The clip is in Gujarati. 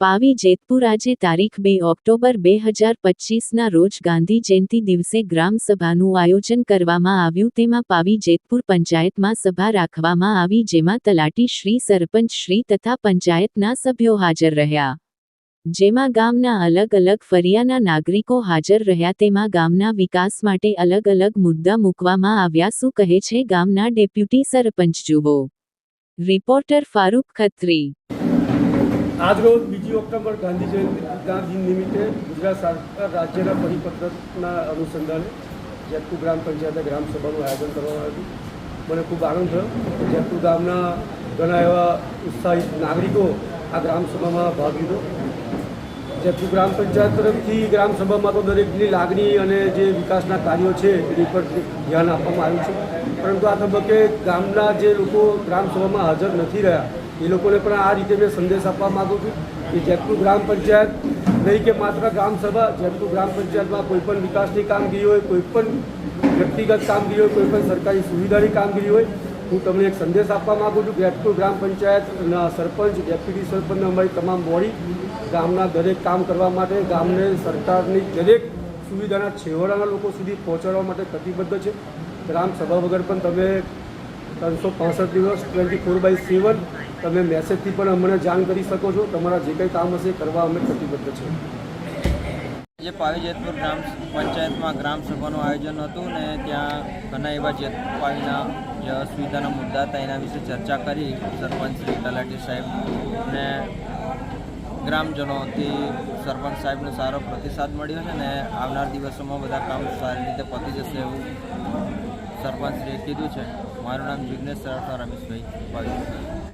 પાવી જેતપુર આજે તારીખ બે ઓક્ટોબર બે હજાર પચીસના રોજ ગાંધી જયંતિ દિવસે ગ્રામ સભાનું આયોજન કરવામાં આવ્યું. તેમાં પાવી જેતપુર પંચાયતમાં સભા રાખવામાં આવી, જેમાં તલાટી શ્રી, સરપંચ શ્રી તથા પંચાયતના સભ્યો હાજર રહ્યા. જેમાં ગામના અલગ અલગ ફરિયાના નાગરિકો હાજર રહ્યા. તેમાં ગામના વિકાસ માટે અલગ અલગ મુદ્દા મૂકવામાં આવ્યા. શું કહે છે ગામના ડેપ્યુટી સરપંચ જુઓ. રિપોર્ટર ફારૂક ખત્રી. આજરોજ બીજી ઓક્ટોબર ગાંધી જયંતિના ગાંધી નિમિત્તે ગુજરાત સરકાર રાજ્યના પરિપત્રના અનુસંધાને જેતપુર ગ્રામ પંચાયતે ગ્રામ સભાનું આયોજન કરવામાં આવ્યું મને ખૂબ આનંદ થયો જેતપુર ગામના ઘણા એવા ઉત્સાહિત નાગરિકો આ ગ્રામ સભામાં ભાગ લીધો. જેતપુર ગ્રામ પંચાયત તરફથી ગ્રામ સભામાં તો દરેકની લાગણી અને જે વિકાસના કાર્યો છે એની પર ધ્યાન આપવામાં આવ્યું છે. પરંતુ આ તબક્કે ગામના જે લોકો ગ્રામ સભામાં હાજર નથી રહ્યા એ લોકોને પણ આ રીતે મેં સંદેશ આપવા માગું છું કે જેતપુર ગ્રામ પંચાયત નહીં કે માત્ર ગ્રામ સભા, જેતપુર ગ્રામ પંચાયતમાં કોઈ પણ વિકાસની કામગીરી હોય, કોઈ પણ વ્યક્તિગત કામગીરી હોય, કોઈ પણ સરકારી સુવિધાની કામગીરી હોય, હું તમને એક સંદેશ આપવા માગું છું. જેતપુર ગ્રામ પંચાયતના સરપંચ, ડેપ્યુટી સરપંચ અમારી તમામ બોડી ગામના દરેક કામ કરવા માટે, ગામને સરકારની દરેક સુવિધાના છેવાડાના લોકો સુધી પહોંચાડવા માટે કટિબદ્ધ છે. ગ્રામ સભા વગર પણ તમે ત્રણસો પાંસઠ દિવસ ટ્વેન્ટી ફોર બાય સેવન તમે મેસેજથી પણ અમને જાણ કરી શકો છો. તમારા જે કંઈ કામ હશે કરવા અમે પ્રતિબદ્ધ છે જે પાવી જેતપુર ગ્રામ પંચાયતમાં ગ્રામ સભાનું આયોજન હતું ને ત્યાં ઘણા એવા જેત પાવીના જે અસુવિધાના મુદ્દા હતા, એના વિશે ચર્ચા કરી સરપંચ શ્રી તલાટી સાહેબ ને ગ્રામજનોથી સરપંચ સાહેબનો સારો પ્રતિસાદ મળ્યો છે ને આવનાર દિવસોમાં બધા કામ સારી રીતે પતી જશે એવું સરપંચશ્રીએ કીધું છે. મારું નામ જિગ્નેશ રાઠવા રમેશભાઈ પાવી